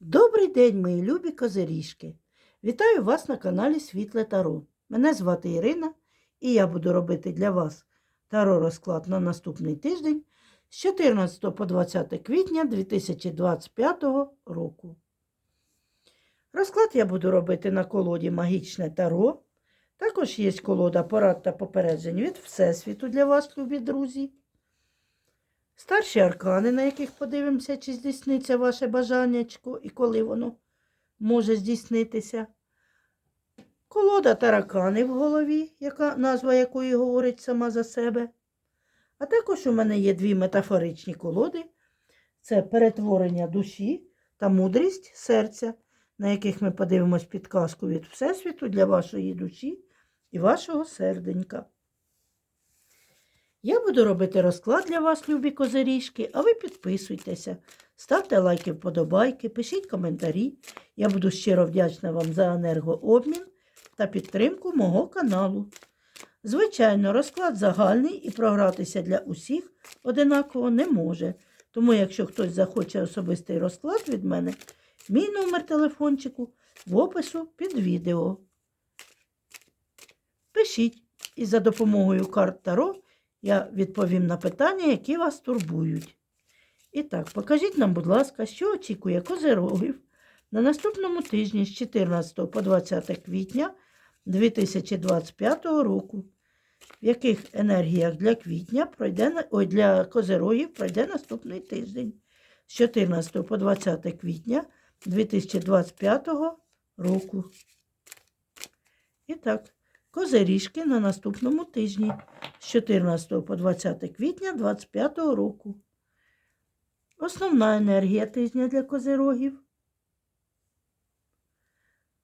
Добрий день, мої любі козиріжки! Вітаю вас на каналі Світле Таро. Мене звати Ірина, і я буду робити для вас таро розклад на наступний тиждень з 14 по 20 квітня 2025 року. Розклад я буду робити на колоді Магічне Таро. Також є колода порад та попереджень від Всесвіту для вас, любі друзі. Старші аркани, на яких подивимося, чи здійсниться ваше бажаннячко і коли воно може здійснитися. Колода таракани в голові, яка, назва якої говорить сама за себе. А також у мене є дві метафоричні колоди: це перетворення душі та мудрість серця, на яких ми подивимось підказку від Всесвіту для вашої душі і вашого серденька. Я буду робити розклад для вас, любі козиріжки, а ви підписуйтеся, ставте лайки, вподобайки, пишіть коментарі. Я буду щиро вдячна вам за енергообмін та підтримку мого каналу. Звичайно, розклад загальний і програтися для усіх одинаково не може. Тому, якщо хтось захоче особистий розклад від мене, мій номер телефончику в опису під відео. Пишіть, і за допомогою карт Таро я відповім на питання, які вас турбують. І так, покажіть нам, будь ласка, що очікує козирогів на наступному тижні з 14 по 20 квітня 2025 року. В яких енергіях для квітня пройде ой, для козирогів пройде наступний тиждень з 14 по 20 квітня 2025 року. І так, козиріжки на наступному тижні з 14 по 20 квітня 2025 року. Основна енергія тижня для козирогів.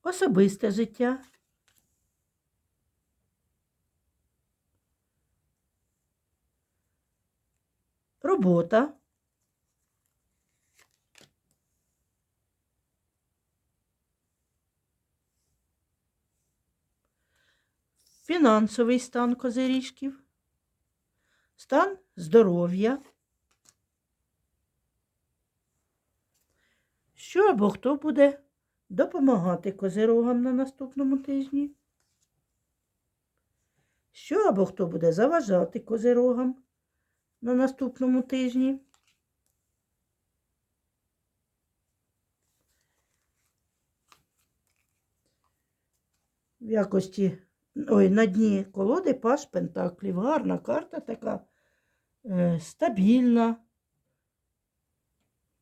Особисте життя. Робота. Фінансовий стан козиріжків. Стан здоров'я. Що або хто буде допомагати козирогам на наступному тижні? Що або хто буде заважати козирогам на наступному тижні? В якості ой, на дні колоди паш Пентаклів. Гарна карта така е, стабільна.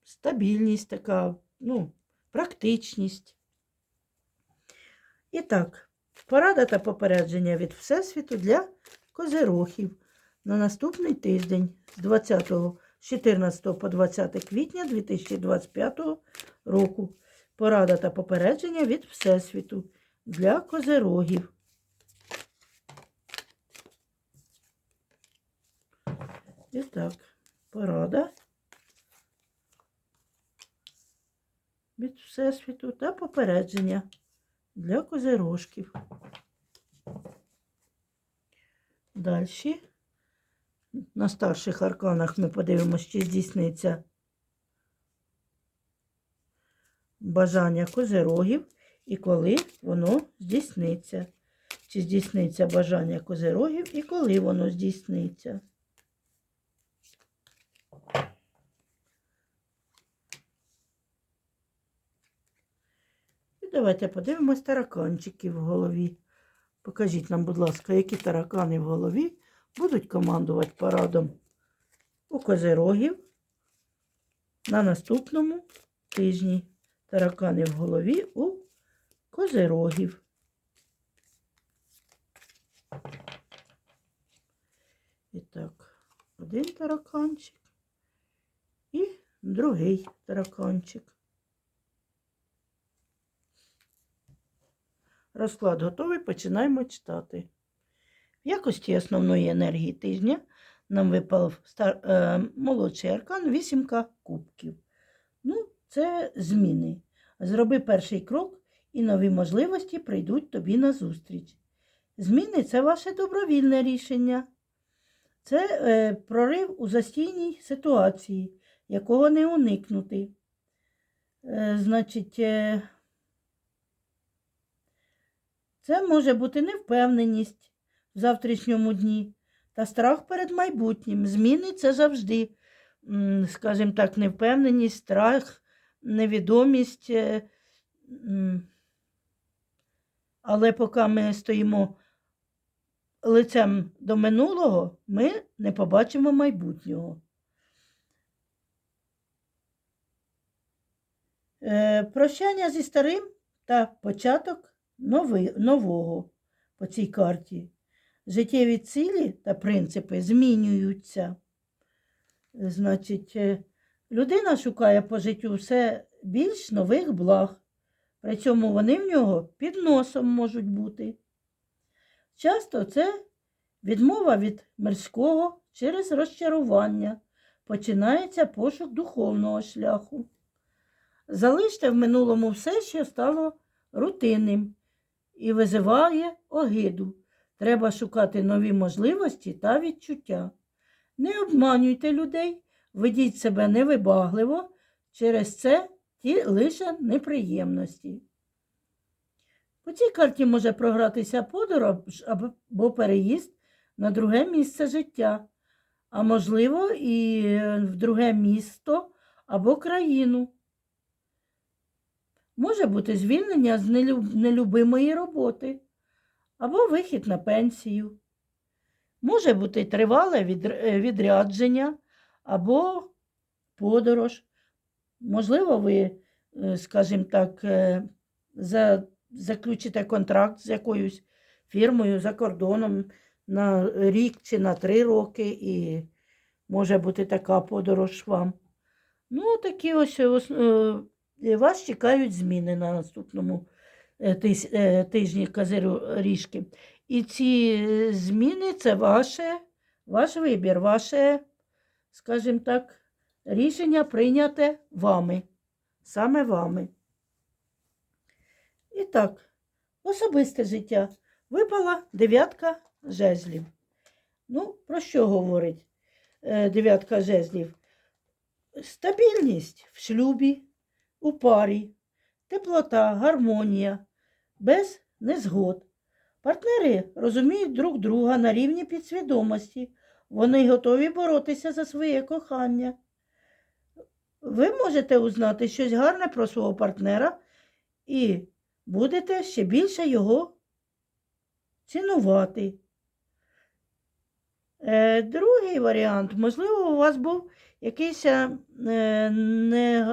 Стабільність така, ну, практичність. І так, порада та попередження від Всесвіту для козирохів на наступний тиждень з 20 з 14 по 20 квітня 2025 року. Порада та попередження від Всесвіту для козирогів. І так, порада від Всесвіту та попередження для козирожків. Далі. На старших арканах ми подивимося, чи здійсниться бажання козирогів і коли воно здійсниться. Чи здійсниться бажання козирогів і коли воно здійсниться. Давайте подивимось тараканчики в голові. Покажіть нам, будь ласка, які таракани в голові будуть командувати парадом у козирогів на наступному тижні. Таракани в голові у козирогів. І так, один тараканчик і другий тараканчик. Розклад готовий, починаємо читати. В якості основної енергії тижня нам випав стар, е, молодший аркан вісімка кубків. Ну, це зміни. Зроби перший крок, і нові можливості прийдуть тобі на зустріч. Зміни це ваше добровільне рішення. Це е, прорив у застійній ситуації, якого не уникнути. Е, Значить, е, це може бути невпевненість в завтрашньому дні та страх перед майбутнім. Зміни це завжди, скажімо так, невпевненість, страх, невідомість. е. Але поки ми стоїмо лицем до минулого, ми не побачимо майбутнього. Е, Прощання зі старим та початок нови, нового по цій карті. Життєві цілі та принципи змінюються. Значить, е, людина шукає по життю все більш нових благ. При цьому вони в нього під носом можуть бути. Часто це відмова від мирського через розчарування. Починається пошук духовного шляху. Залиште в минулому все, що стало рутинним і визиває огиду. Треба шукати нові можливості та відчуття. Не обманюйте людей, ведіть себе невибагливо, через це ті лише неприємності. По цій карті може програтися подорож або переїзд на друге місце життя, а можливо, і в друге місто або країну. Може бути звільнення з нелюбимої роботи або вихід на пенсію. Може бути тривале е, відрядження або подорож. Можливо, ви, е, скажімо так, е, заключите контракт з якоюсь фірмою за кордоном на рік чи на три роки, і може бути така подорож вам. Ну, такі ось вас чекають зміни на наступному е, е, тижні Козирю ріжки. І ці е, зміни це ваше, ваш вибір, ваше, скажімо так, рішення прийняте вами, саме вами. І так, особисте життя. Випала дев'ятка жезлів. Ну, про що говорить дев'ятка жезлів? Стабільність в шлюбі, у парі, теплота, гармонія, без незгод. Партнери розуміють друг друга на рівні підсвідомості. Вони готові боротися за своє кохання. Ви можете узнати щось гарне про свого партнера і будете ще більше його цінувати. Е, другий варіант, можливо, у вас був якийсь е,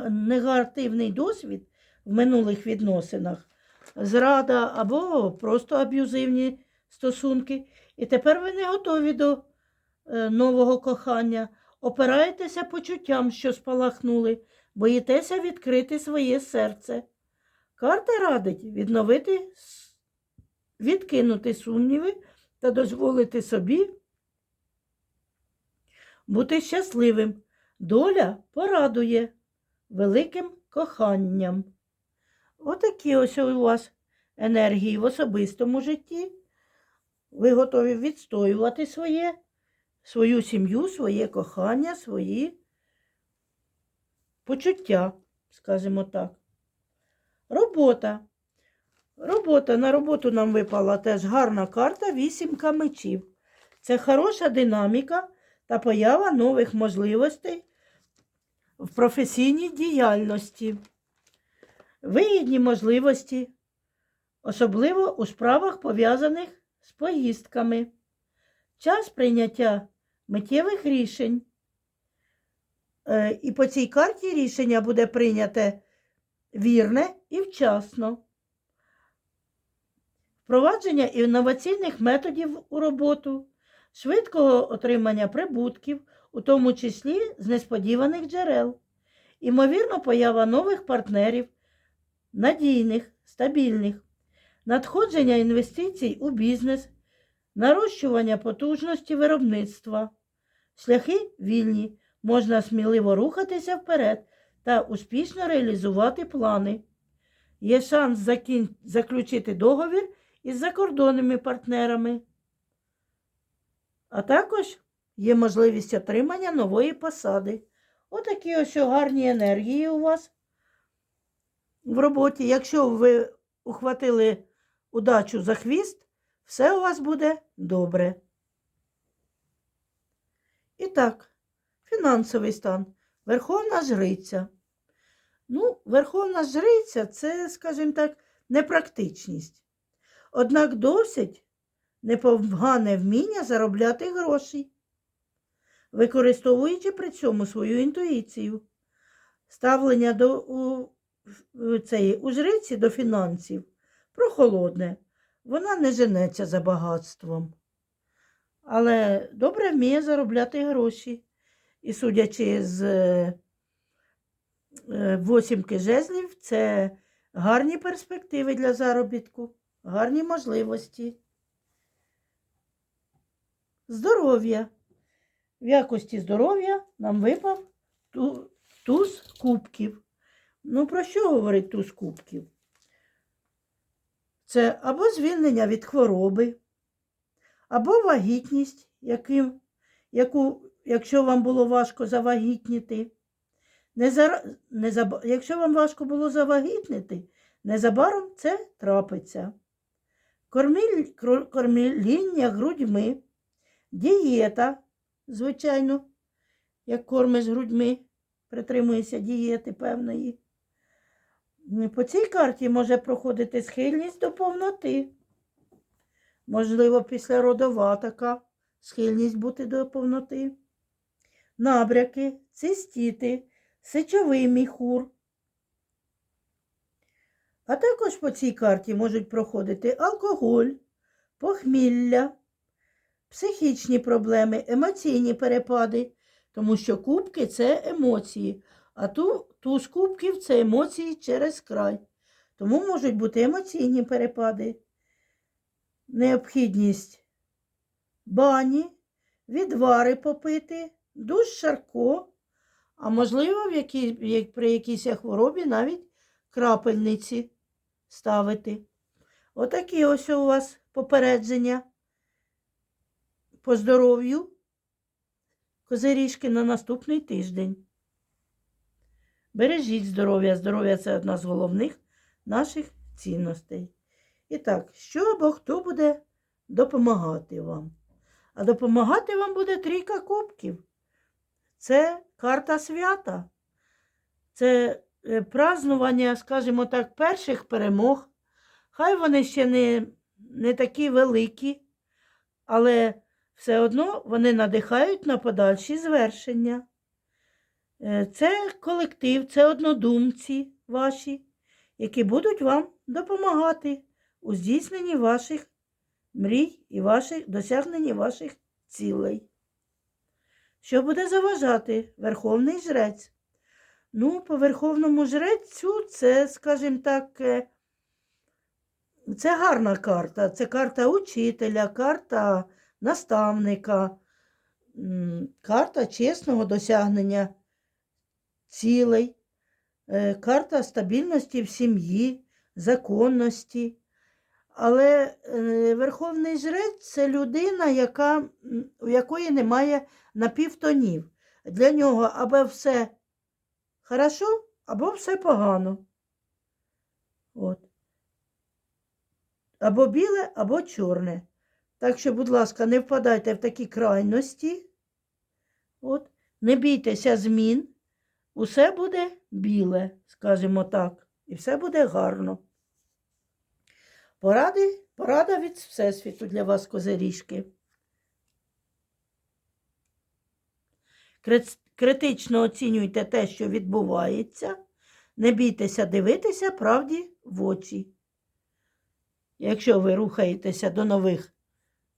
негативний досвід в минулих відносинах, зрада або просто аб'юзивні стосунки, і тепер ви не готові до е, нового кохання, опираєтеся почуттям, що спалахнули, боїтеся відкрити своє серце. Карта радить відновити, відкинути сумніви та дозволити собі бути щасливим. Доля порадує великим коханням. Отакі ось у вас енергії в особистому житті. Ви готові відстоювати своє, свою сім'ю, своє кохання, свої почуття, скажімо так. Робота. Робота. На роботу нам випала теж гарна карта вісімка мечів. Це хороша динаміка та поява нових можливостей в професійній діяльності. Вигідні можливості, особливо у справах, пов'язаних з поїздками. Час прийняття миттєвих рішень. Е, І по цій карті рішення буде прийняте вірне і вчасно. Впровадження інноваційних методів у роботу, швидкого отримання прибутків, у тому числі з несподіваних джерел, імовірно, поява нових партнерів, надійних, стабільних, надходження інвестицій у бізнес, нарощування потужності виробництва, шляхи вільні, можна сміливо рухатися вперед та успішно реалізувати плани. Є шанс закін... заключити договір із закордонними партнерами. А також є можливість отримання нової посади. Отакі ось гарні енергії у вас в роботі. Якщо ви ухватили удачу за хвіст, все у вас буде добре. І так, фінансовий стан. Верховна жриця. Ну, верховна жриця це, скажімо так, непрактичність. Однак досить непогане вміння заробляти гроші, використовуючи при цьому свою інтуїцію. Ставлення до, у, цієї, у до фінансів прохолодне. Вона не женеться за багатством, але добре вміє заробляти гроші. І судячи з е, е, восімки жезлів, це гарні перспективи для заробітку, гарні можливості. Здоров'я. В якості здоров'я нам випав ту- туз кубків. Ну, про що говорить туз кубків? Це або звільнення від хвороби, або вагітність, яким, яку, якщо вам було важко завагітніти. Незара... Незаб... Якщо вам важко було завагітнити, незабаром це трапиться. Корміління грудьми, дієта, звичайно, як кормиш грудьми, притримуєшся дієти певної. По цій карті може проходити схильність до повноти. Можливо, післяродова така схильність бути до повноти. Набряки, цистіти, сечовий міхур. А також по цій карті можуть проходити алкоголь, похмілля, психічні проблеми, емоційні перепади, тому що кубки це емоції, а ту, туз кубків це емоції через край. Тому можуть бути емоційні перепади, необхідність бані, відвари попити, душ шарко, а можливо, в які, як- при якійсь хворобі навіть крапельниці ставити. Отакі ось у вас попередження по здоров'ю козиріжки на наступний тиждень. Бережіть здоров'я. Здоров'я це одна з головних наших цінностей. І так, що або хто буде допомагати вам? А допомагати вам буде трійка кубків. Це карта свята. Це е, празнування, скажімо так, перших перемог. Хай вони ще не, не такі великі, але все одно вони надихають на подальші звершення. Е, Це колектив, це однодумці ваші, які будуть вам допомагати у здійсненні ваших мрій і ваших досягненні ваших цілей. Що буде заважати Верховний жрець? Ну, по Верховному жрецю це, скажімо так, е, це гарна карта. Це карта учителя, карта наставника, карта чесного досягнення цілей, е, карта стабільності в сім'ї, законності. Але е, Верховний жрець це людина, яка, у якої немає напівтонів. Для нього або все хорошо, або все погано. От. Або біле, або чорне. Так що, будь ласка, не впадайте в такі крайності. От. Не бійтеся змін. Усе буде біле, скажімо так, і все буде гарно. Поради, порада від Всесвіту для вас, козиріжки. Критично оцінюйте те, що відбувається. Не бійтеся дивитися правді в очі. Якщо ви рухаєтеся до нових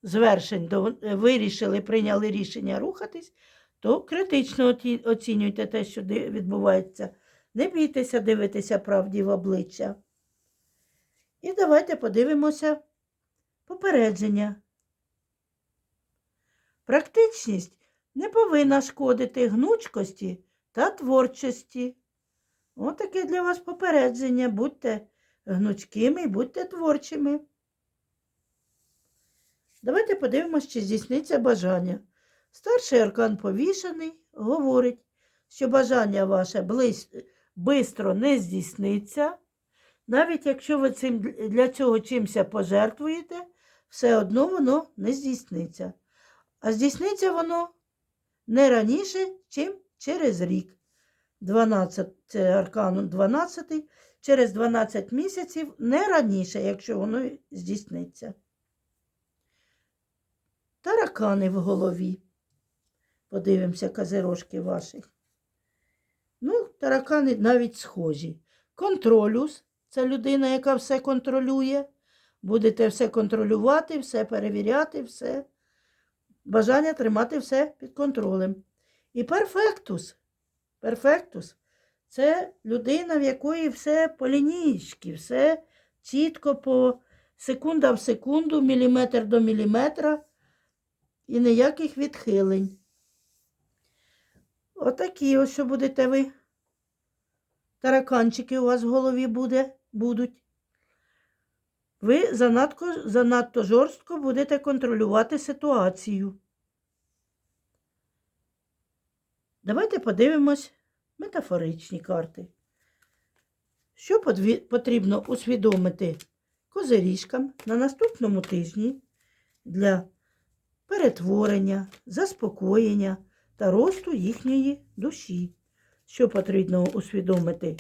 звершень, до, вирішили, прийняли рішення рухатись, то критично оцінюйте те, що відбувається. Не бійтеся дивитися правді в обличчя. І давайте подивимося попередження. Практичність не повинна шкодити гнучкості та творчості. Отаке для вас попередження. Будьте гнучкими і будьте творчими. Давайте подивимося, чи здійсниться бажання. Старший аркан повішаний говорить, що бажання ваше бистро не здійсниться, Навіть якщо ви цим, для цього чимся пожертвуєте, все одно воно не здійсниться. А здійсниться воно не раніше, чим через рік. 12, це арканун 12, через 12 місяців не раніше, якщо воно здійсниться. Таракани в голові. Подивимося козирожки ваших. Ну, таракани навіть схожі. Контролюс це людина, яка все контролює. Будете все контролювати, все перевіряти, все. Бажання тримати все під контролем. І перфектус. Перфектус це людина, в якої все по лінійки, все чітко по секунда в секунду, міліметр до міліметра і ніяких відхилень. Отакі ось що будете ви. Тараканчики у вас в голові буде, будуть. Ви занадто, занадто жорстко будете контролювати ситуацію. Давайте подивимось метафоричні карти. Що потрібно усвідомити козиріжкам на наступному тижні для перетворення, заспокоєння та росту їхньої душі? Що потрібно усвідомити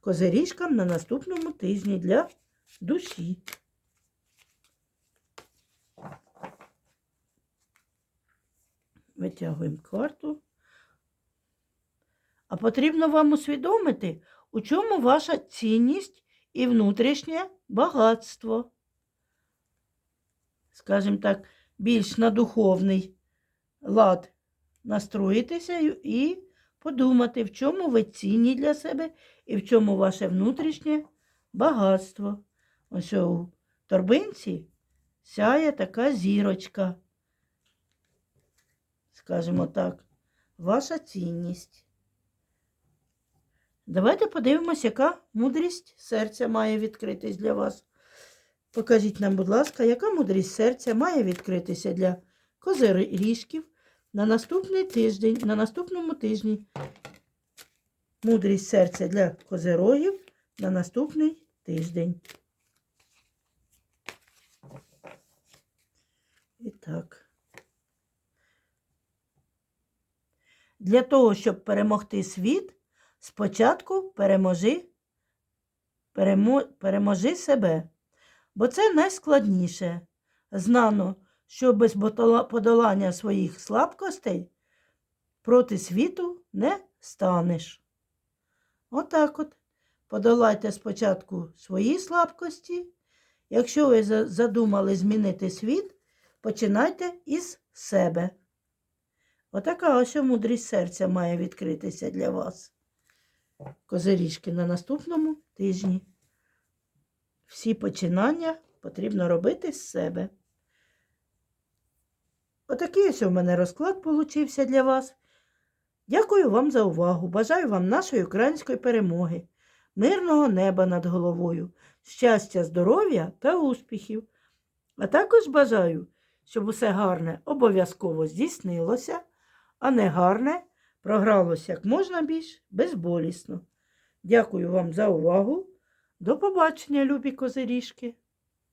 козиріжкам на наступному тижні для душі? Витягуємо карту. А потрібно вам усвідомити, у чому ваша цінність і внутрішнє багатство. Скажімо так, більш на духовний лад настроїтися і- подумати, в чому ви цінні для себе і в чому ваше внутрішнє багатство. Ось у торбинці сяє така зірочка. Скажімо так, ваша цінність. Давайте подивимось, яка мудрість серця має відкритись для вас. Покажіть нам, будь ласка, яка мудрість серця має відкритися для козиріжків на наступний тиждень, на наступному тижні. Мудрість серця для козирогів на наступний тиждень. І так. Для того, щоб перемогти світ, спочатку переможи, перемо, переможи себе. Бо це найскладніше. Знано, що без подолання своїх слабкостей проти світу не станеш. Отак от. Подолайте спочатку свої слабкості. Якщо ви задумали змінити світ, починайте із себе. Отака ось мудрість серця має відкритися для вас. Козиріжки на наступному тижні. Всі починання потрібно робити з себе. Отакий ось у мене розклад получився для вас. Дякую вам за увагу. Бажаю вам нашої української перемоги, мирного неба над головою, щастя, здоров'я та успіхів. А також бажаю, щоб усе гарне обов'язково здійснилося, а не гарне програлося як можна більш безболісно. Дякую вам за увагу. До побачення, любі козиріжки!